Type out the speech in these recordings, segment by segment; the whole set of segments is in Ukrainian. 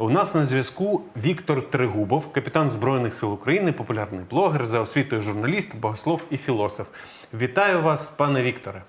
У нас на зв'язку Віктор Трегубов, капітан Збройних сил України, популярний блогер, за освітою журналіст, богослов і філософ. Вітаю вас, пане Вікторе.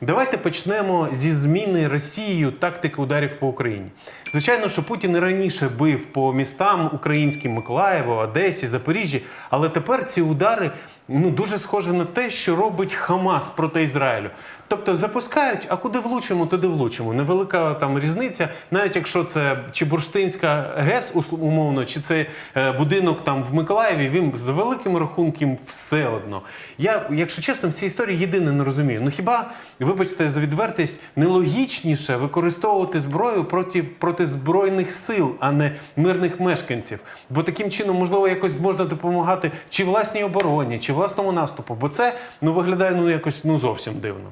Давайте почнемо зі зміни Росією тактики ударів по Україні. Звичайно, що Путін раніше бив по містам українським Миколаєву, Одесі, Запоріжжі, але тепер ці удари ну дуже схожі на те, що робить Хамас проти Ізраїлю. Тобто запускають, а куди влучимо, туди влучимо. Невелика там різниця, навіть якщо це чи Бурштинська ГЕС умовно, чи це е, будинок там в Миколаєві, він за великим рахунком все одно. Я, якщо чесно, в цій історії єдине не розумію. Ну хіба, вибачте за відвертість, нелогічніше використовувати зброю проти, проти збройних сил, а не мирних мешканців? Бо таким чином, можливо, якось можна допомагати чи власній обороні, чи власному наступу. Бо це ну виглядає ну якось ну зовсім дивно.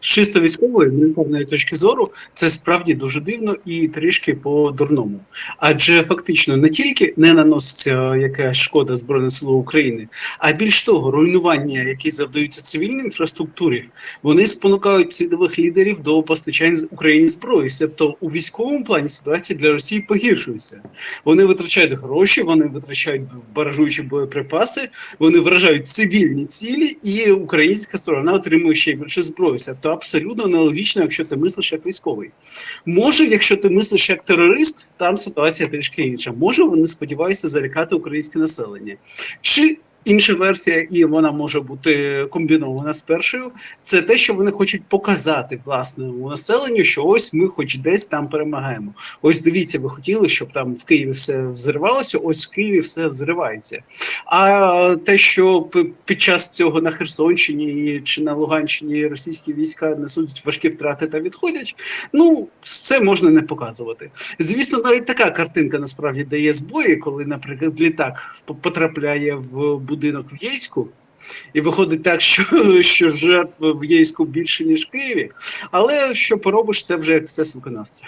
З чисто військової мілітарної точки зору це справді дуже дивно і трішки по-дурному. Адже фактично не тільки не наноситься якась шкода Збройним силам України, а більш того, руйнування, які завдаються цивільній інфраструктурі, вони спонукають світових лідерів до постачання з Україні зброї. Тобто у військовому плані ситуація для Росії погіршується. Вони витрачають гроші, вони витрачають баражуючі боєприпаси, вони вражають цивільні цілі, і українська сторона отримує ще більше зброї. Це абсолютно нелогічно, якщо ти мислиш як військовий. Може, якщо ти мислиш як терорист, там ситуація трішки інша. Може, вони сподіваються залякати українське населення. Чи Інша версія, і вона може бути комбінована з першою, це те, що вони хочуть показати власному населенню, що ось ми, хоч десь там перемагаємо. Ось дивіться, ви хотіли, щоб там в Києві все взривалося, ось в Києві все взривається. А те, що під час цього на Херсонщині чи на Луганщині російські війська несуть важкі втрати та відходять, ну це можна не показувати. Звісно, навіть така картинка насправді дає збої, коли, наприклад, літак потрапляє в будинок в Єйську. І виходить так, що, що жертв в Єйську більше, ніж в Києві. Але що поробиш, це вже ексцес виконавця.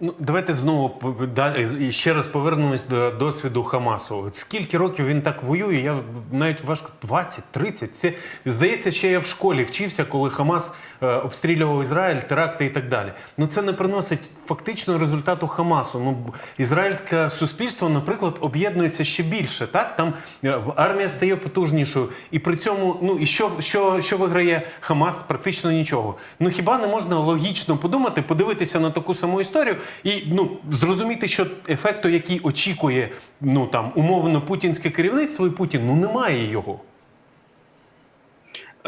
Ну, давайте знову далі ще раз повернемось до досвіду Хамасу. Скільки років він так воює? Я навіть важко 20, 30. Це здається, ще я в школі вчився, коли Хамас е, обстрілював Ізраїль, теракти і так далі. Ну це не приносить фактично результату Хамасу. Ну ізраїльське суспільство, наприклад, об'єднується ще більше. Так там е, армія стає потужнішою, і при цьому, ну і що, що, що виграє Хамас? Практично нічого. Ну хіба не можна логічно подумати, подивитися на таку саму історію і ну зрозуміти, що ефекту, який очікує ну там умовно путінське керівництво і Путін, ну немає його.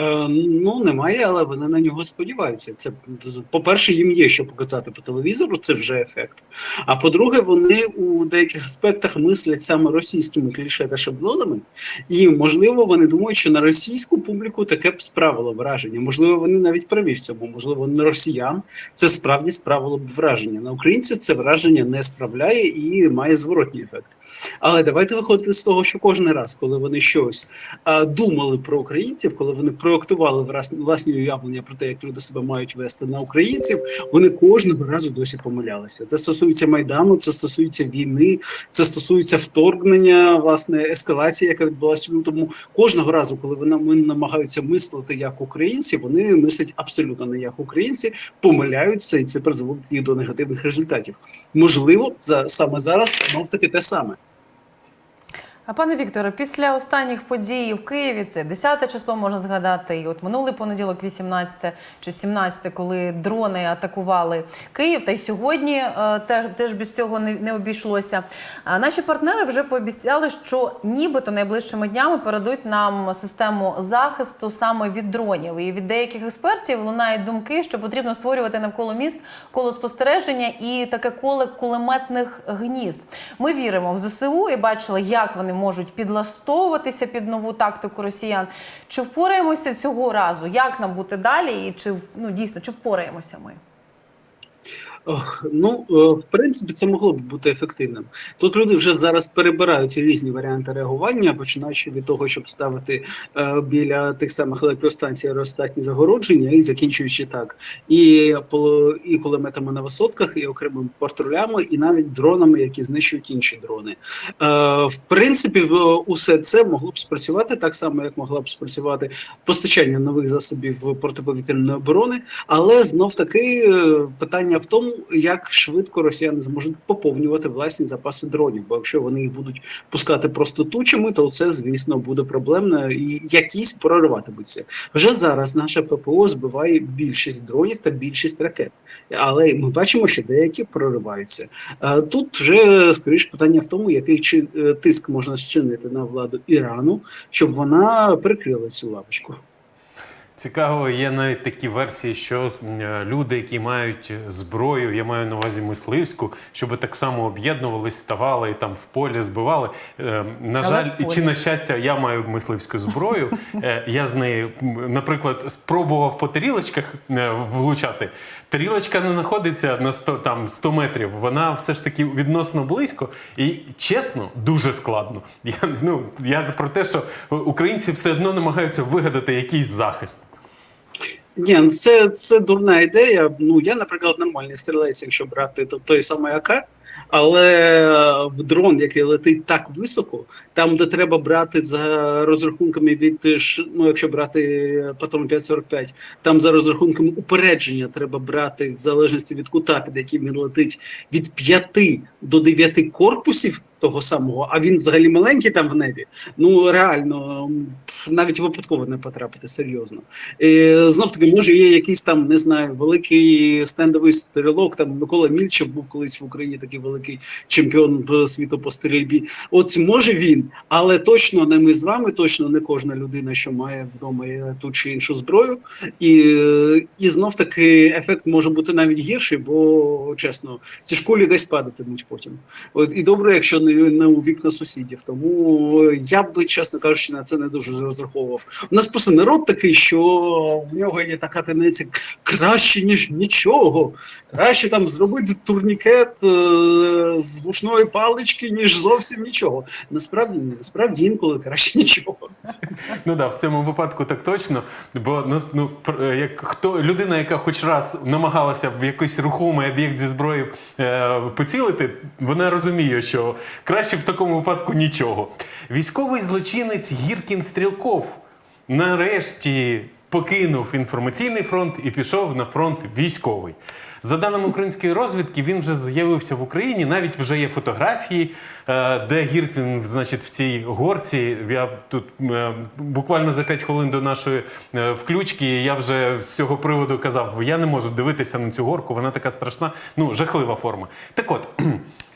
Е, ну, немає, але вони на нього сподіваються. Це по-перше, їм є що показати по телевізору, це вже ефект. А по-друге, вони у деяких аспектах мислять саме російськими кліше та шаблонами, і можливо, вони думають, що на російську публіку таке б справило враження. Можливо, вони навіть праві в цьому. Можливо, на росіян це справді справило б враження. На українців це враження не справляє і має зворотній ефект. Але давайте виходити з того, що кожен раз, коли вони щось а, думали про українців, коли вони проектували власні, уявлення про те, як люди себе мають вести на українців, вони кожного разу досі помилялися. Це стосується майдану, це стосується війни, це стосується вторгнення, власне, ескалації, яка відбулася. Тому кожного разу, коли вони намагаються мислити як українці, вони мислять абсолютно не як українці, помиляються, і це призводить їх до негативних результатів. Можливо, за саме зараз знов таки те саме. А пане Вікторе, після останніх подій в Києві, це 10 число можна згадати, і от минулий понеділок, 18 чи 17, коли дрони атакували Київ, та й сьогодні е, теж, теж без цього не, не обійшлося. А наші партнери вже пообіцяли, що нібито найближчими днями передуть нам систему захисту саме від дронів. І від деяких експертів лунають думки, що потрібно створювати навколо міст коло спостереження і таке коле кулеметних гнізд. Ми віримо в ЗСУ і бачили, як вони можуть підлаштовуватися під нову тактику росіян. Чи впораємося цього разу? Як нам бути далі? І чи ну дійсно чи впораємося ми? Ну, е, в принципі, це могло б бути ефективним. Тут люди вже зараз перебирають різні варіанти реагування, починаючи від того, щоб ставити е, біля тих самих електростанцій аеростатні загородження, і закінчуючи так, і і кулеметами на висотках, і окремими патрулями, і навіть дронами, які знищують інші дрони. Е, в принципі, усе це могло б спрацювати так само, як могла б спрацювати постачання нових засобів протиповітряної оборони, але знов таки питання в тому, тому, як швидко росіяни зможуть поповнювати власні запаси дронів. Бо якщо вони їх будуть пускати просто тучами, то це, звісно, буде проблемно і якісь прориватимуться. Вже зараз наше ППО збиває більшість дронів та більшість ракет, але ми бачимо, що деякі прориваються. Е, Тут вже скоріш питання в тому, який е, тиск можна зчинити на владу Ірану, щоб вона прикрила цю лавочку. Цікаво, є навіть такі версії, що е, люди, які мають зброю, я маю на увазі мисливську, щоб так само об'єднувались, ставали і там в полі збивали. Е, На жаль, полі. чи на щастя, я маю мисливську зброю. Е, Я з нею, наприклад, спробував по тарілочках влучати. Тарілочка не знаходиться на 100, там, 100 метрів, вона все ж таки відносно близько. І чесно, дуже складно. Я, ну, я про те, що українці все одно намагаються вигадати якийсь захист. Ні, ну це, це дурна ідея. Ну я, наприклад, нормальний стрілець, якщо брати то, той самий АК, але в дрон, який летить так високо, там, де треба брати за розрахунками від е, ну, якщо брати патрон 545, там за розрахунками упередження треба брати в залежності від кута, під яким він летить, від 5 до 9 корпусів того самого, а він взагалі маленький там в небі. Ну реально навіть випадково не потрапити серйозно. Е, знов таки, може, є якийсь там, не знаю, великий стендовий стрілок. Там Микола Мільчев був колись в Україні такий великий чемпіон світу по стрільбі. От може він, але точно не ми з вами, точно не кожна людина, що має вдома ту чи іншу зброю. І, і знов таки ефект може бути навіть гірший, бо чесно, ці школі десь падатимуть потім. От і добре, якщо не, не у вікна сусідів. Тому я би, чесно кажучи, на це не дуже розраховував. У нас просто народ такий, що в нього є така тенденція краще, ніж нічого. Краще там зробити турнікет е, з вушної палички, ніж зовсім нічого. Насправді ні, насправді інколи краще нічого. Ну да, в цьому випадку так точно. Бо ну, ну е, як хто людина, яка хоч раз намагалася в якийсь рухомий об'єкт зі зброєю е, поцілити, вона розуміє, що краще в такому випадку нічого. Військовий злочинець Гіркін Стрілков нарешті покинув інформаційний фронт і пішов на фронт військовий. За даними української розвідки, він вже з'явився в Україні. Навіть вже є фотографії, е, де Гіркін, значить, в цій горці. Я тут е, буквально за 5 хвилин до нашої е, включки я вже з цього приводу казав: я не можу дивитися на цю горку, вона така страшна, ну жахлива форма. Так от.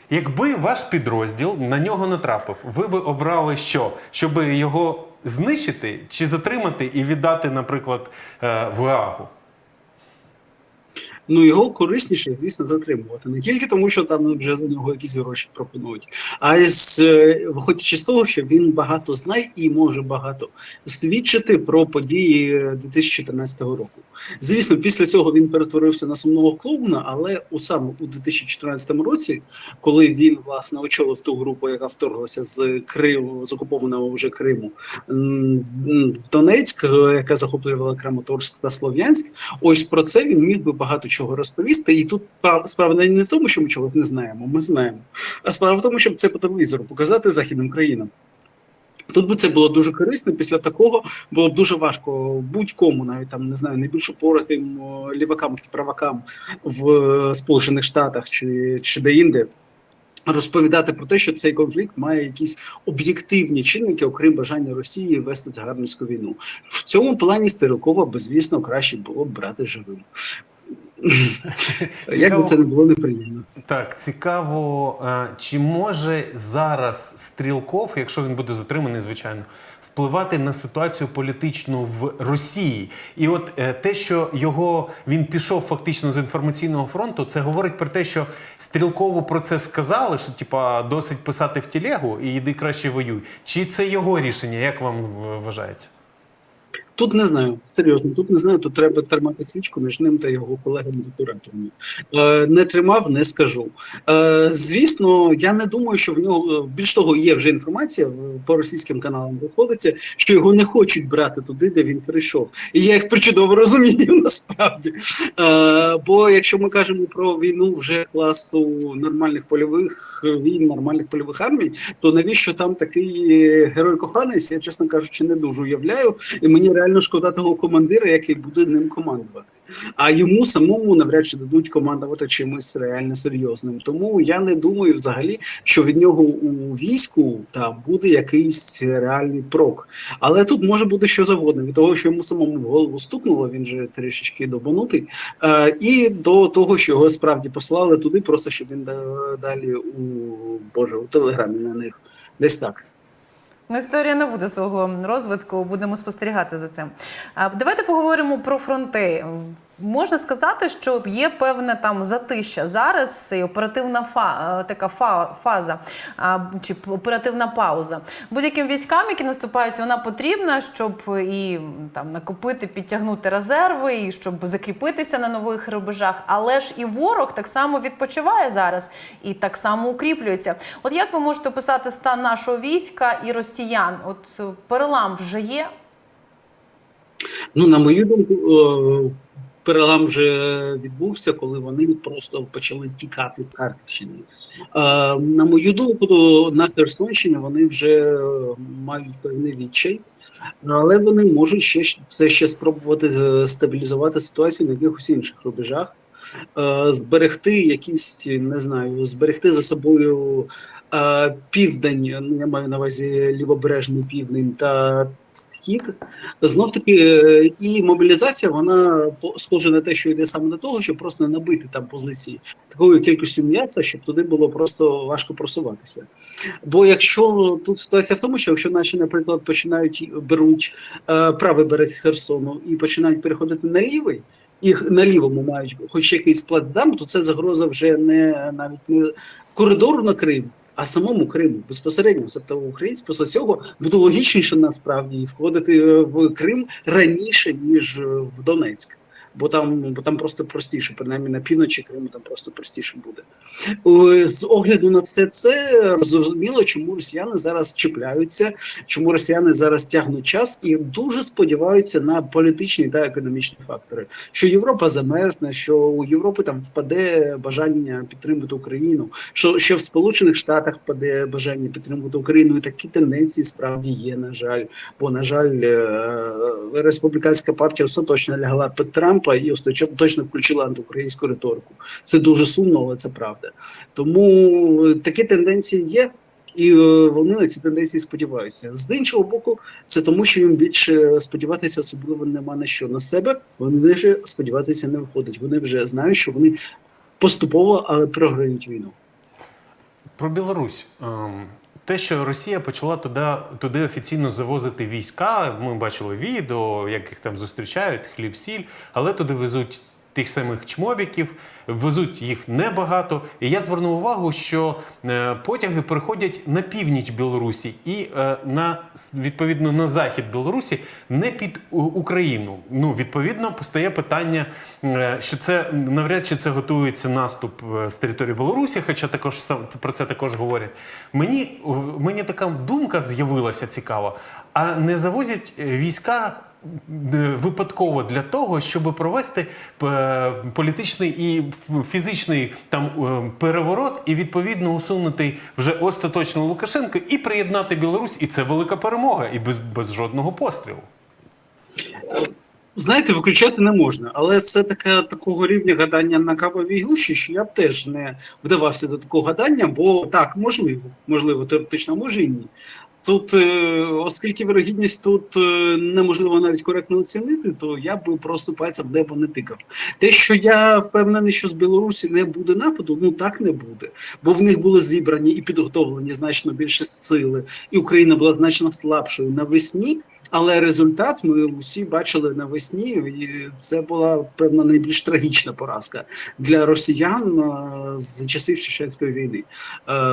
Якби ваш підрозділ на нього натрапив, ви би обрали що? Щоб його знищити чи затримати і віддати, наприклад, е, в Гаагу? Ну його корисніше, звісно, затримувати. Не тільки тому, що там вже за нього якісь гроші пропонують, а й з е, виходячи з того, що він багато знає і може багато свідчити про події 2014 року. Звісно, після цього він перетворився на сумного клоуна, але у саме у 2014 році, коли він власне очолив ту групу, яка вторглася з Криму, з окупованого вже Криму в Донецьк, е, яка захоплювала Краматорськ та Слов'янськ. Ось про це він міг би багато чого розповісти. І тут справа не в тому, що ми чогось не знаємо. Ми знаємо. А справа в тому, щоб це по телевізору показати західним країнам. Тут би це було дуже корисно. Після такого було б дуже важко будь-кому, навіть там не знаю, найбільш упоротим лівакам чи правакам в е, Сполучених Штатах чи, чи де-інде. Розповідати про те, що цей конфлікт має якісь об'єктивні чинники, окрім бажання Росії вести загарбницьку війну. В цьому плані Стрілкова би, звісно, краще було б брати живим. Як би це не було неприємно. Так, цікаво, е, чи може зараз Стрілков, якщо він буде затриманий, звичайно, впливати на ситуацію політичну в Росії? І от е, те, що його він пішов фактично з інформаційного фронту, це говорить про те, що Стрілкову про це сказали, що типа досить писати в тілегу і йди краще воюй. Чи це його рішення? Як вам вважається? Тут не знаю, серйозно, тут не знаю. Тут треба тримати свічку між ним та його колегами за туреторами. Е, не тримав, не скажу. Е, звісно, я не думаю, що в нього більш того, є вже інформація е, по російським каналам виходиться, що його не хочуть брати туди, де він прийшов. І я їх причудово розумію насправді. Бо якщо ми кажемо про війну вже класу нормальних польових війн, нормальних польових армій, то навіщо там такий герой коханець? Я чесно кажучи, не дуже уявляю. І мені реально реально шкода того командира, який буде ним командувати. А йому самому навряд чи дадуть командувати чимось реально серйозним. Тому я не думаю взагалі, що від нього у війську там буде якийсь реальний прок. Але тут може бути що завгодно від того, що йому самому в голову стукнуло, він же трішечки добанутий, е, і до того, що його справді послали туди, просто щоб він да- далі у Боже у телеграмі на них десь так. Ну, історія не буде свого розвитку, будемо спостерігати за цим. А давайте поговоримо про фронти. Можна сказати, що є певне там затища зараз, і оперативна фа, е, така фа, фаза а, чи оперативна пауза. Будь-яким військам, які наступають, вона потрібна, щоб і там накопити, підтягнути резерви, і щоб закріпитися на нових рубежах. Але ж і ворог так само відпочиває зараз і так само укріплюється. От як ви можете описати стан нашого війська і росіян? От е, перелам вже є. Ну, на мою думку, е, перелам вже відбувся, коли вони просто почали тікати в Харківщині. Е, На мою думку, на Херсонщині вони вже е, мають певний відчай, але вони можуть ще все ще спробувати е, стабілізувати ситуацію на якихось інших рубежах, е, зберегти якісь, не знаю, зберегти за собою південь, ну, я маю на увазі лівобережний південь та схід. Знов таки, е, і мобілізація, вона схожа на те, що йде саме до того, щоб просто набити там позиції такою кількістю м'яса, щоб туди було просто важко просуватися. Бо якщо тут ситуація в тому, що якщо наші, наприклад, починають беруть е, правий берег Херсону і починають переходити на лівий. І на лівому мають хоч якийсь плацдарм, то це загроза вже не навіть не коридору на Крим, а самому Криму безпосередньо. Тобто українці після цього буде логічніше насправді входити е, в Крим раніше ніж е, в Донецьк. Бо там, бо там просто простіше, принаймні на півночі Криму там просто простіше буде. Е, З огляду на все це зрозуміло, чому росіяни зараз чіпляються, чому росіяни зараз тягнуть час і дуже сподіваються на політичні та економічні фактори. Що Європа замерзне, що у Європи там впаде бажання підтримувати Україну, що, що в Сполучених Штатах впаде бажання підтримувати Україну, і такі тенденції справді є. На жаль, бо на жаль, е, республіканська партія остаточно лягла під Трампа і остаточно включила антиукраїнську риторику. Це дуже сумно, але це правда. Тому такі тенденції є. І е, вони на ці тенденції сподіваються. З іншого боку, це тому, що їм більше сподіватися особливо нема на що на себе. Вони вже сподіватися не виходить. Вони вже знають, що вони поступово, але програють війну. Про Білорусь. Те, що Росія почала туди, туди офіційно завозити війська, ми бачили відео, як їх там зустрічають, хліб-сіль, але туди везуть тих самих чмобіків, везуть їх небагато. І я звернув увагу, що е, потяги переходять на північ Білорусі і е, на відповідно на захід Білорусі, не під Україну. Ну відповідно постає питання, е, що це навряд чи це готується наступ з території Білорусі, хоча також про це також говорять. Мені мені така думка з'явилася цікава. А не завозять війська випадково для того, щоб провести е, політичний і фізичний там е, переворот, і відповідно усунути вже остаточно Лукашенко і приєднати Білорусь. І це велика перемога, і без, без жодного пострілу. Знаєте, виключати не можна, але це таке такого рівня гадання на кавовій гущі, що я б теж не вдавався до такого гадання, бо так, можливо, можливо, теоретично, може і ні. Тут, е, оскільки вирогідність тут е, неможливо навіть коректно оцінити, то я би просто пальцем небо не тикав. Те, що я впевнений, що з Білорусі не буде нападу, ну так не буде. Бо в них були зібрані і підготовлені значно більше сили, і Україна була значно слабшою навесні. Але результат ми всі бачили навесні, і це була певно найбільш трагічна поразка для росіян е, з часів Чеченської війни.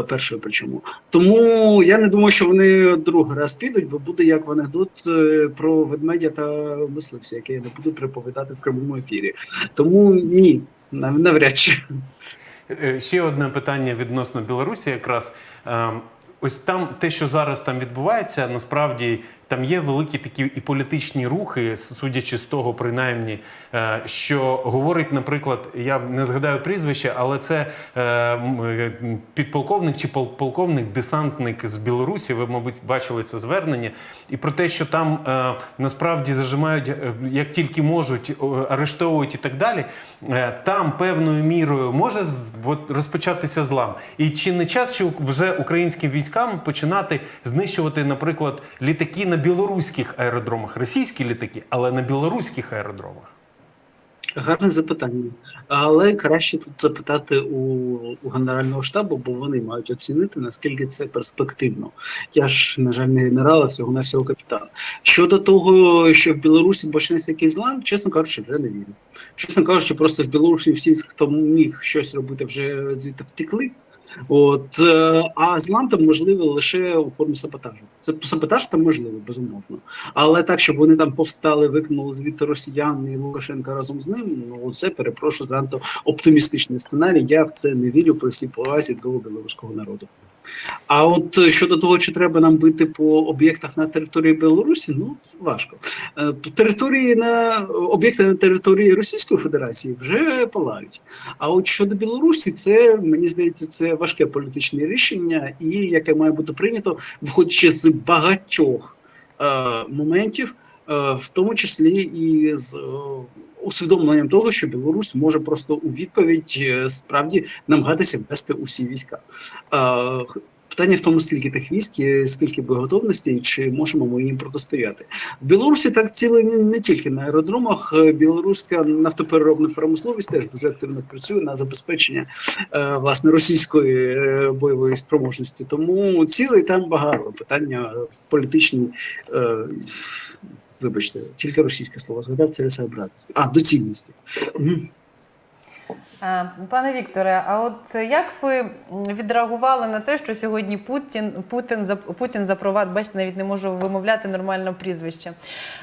Першою причому. Тому я не думаю, що вони другий раз підуть, бо буде як в анекдот е, про ведмедя та мисливця, який я не буду приповідати в прямому ефірі. Тому ні, навряд чи. Е, Ще одне питання відносно Білорусі, якраз Ем, ось там те, що зараз там відбувається, насправді там є великі такі і політичні рухи, судячи з того, принаймні, е, що говорить, наприклад, я не згадаю прізвище, але це е, е, підполковник чи полковник, десантник з Білорусі. Ви, мабуть, бачили це звернення, і про те, що там насправді зажимають як тільки можуть, арештовують і так далі. Там певною мірою може розпочатися злам. І чи не час, що вже українським військам починати знищувати, наприклад, літаки на білоруських аеродромах, російські літаки, але на білоруських аеродромах? Гарне запитання, але краще тут запитати у, у Генерального штабу, бо вони мають оцінити наскільки це перспективно. Я ж, на жаль, не генерал, а всього на всього капітан. Щодо того, що в Білорусі почнеться якийсь злам, чесно кажучи, вже не вірю. Чесно кажучи, просто в Білорусі всі, хто міг щось робити, вже звідти втекли. От, е, а злам там можливий лише у формі саботажу. Це саботаж там можливий, безумовно. Але так, щоб вони там повстали, викинули звідти росіян і Лукашенка разом з ним, ну це перепрошую занадто оптимістичний сценарій. Я в це не вірю при всій повазі до білоруського народу. А от е, щодо того, чи треба нам бити по об'єктах на території Білорусі, ну важко. Е, по Території на об'єкти на території Російської Федерації вже палають. А от щодо Білорусі, це мені здається, це важке політичне рішення, і яке має бути прийнято, виходячи з багатьох е, моментів, е, в тому числі і з е, усвідомленням того, що Білорусь може просто у відповідь е, справді намагатися ввести усі війська. Питання в тому, скільки тих військ, скільки боєготовності, і чи можемо ми їм протистояти. В Білорусі так ціле не, тільки на аеродромах. Е, Білоруська нафтопереробна промисловість теж дуже активно працює на забезпечення е, власне російської бойової спроможності. Тому цілей там багато. Питання в політичній, вибачте, тільки російське слово згадав цілесообразності. А, доцільності. Е, Пане Вікторе, а от як ви відреагували на те, що сьогодні Путін Путін Путін запровадив, бачите, навіть не можу вимовляти нормально прізвище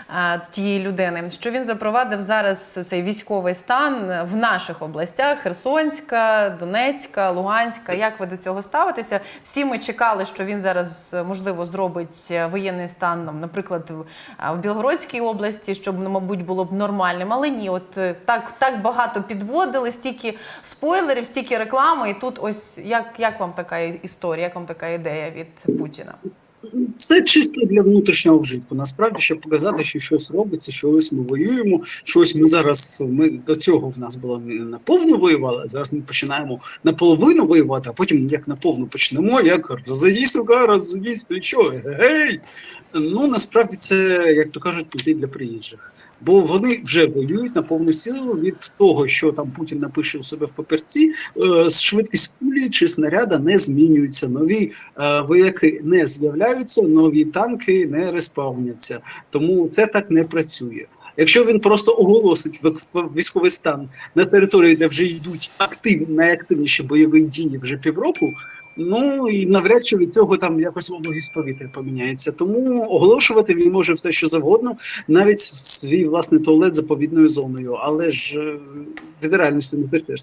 е, тієї людини, що він запровадив зараз цей військовий стан в наших областях: Херсонська, Донецька, Луганська. Як ви до цього ставитеся? Всі ми чекали, що він зараз можливо зробить воєнний стан, наприклад, в, Білгородській області, щоб ну, мабуть було б нормальним. Але ні, от е, так, так багато підводили, стільки спойлерів, стільки реклами. І тут ось як, як вам така історія, як вам така ідея від Путіна? Це чисто для внутрішнього вжитку. Насправді, щоб показати, що щось робиться, що ось ми воюємо. Щось ми зараз ми до цього в нас було не наповну воювали. Зараз ми починаємо наполовину воювати, а потім як наповну почнемо, як розойді сука, розойді плечо. Гей! Ну насправді це, як то кажуть, плити для приїжджих. Бо вони вже воюють на повну силу від того, що там Путін напише у себе в папірці, е, швидкість кулі чи снаряда не змінюється. Нові е, вояки не з'являються, нові танки не респавняться. Тому це так не працює. Якщо він просто оголосить військовий стан на території, де вже йдуть актив, найактивніші бойові дії вже півроку, ну і навряд чи від цього там якось вологість повітря поміняється. Тому оголошувати він може все, що завгодно, навіть свій власний туалет заповідною зоною, але ж федеральності від реальності не втечеш.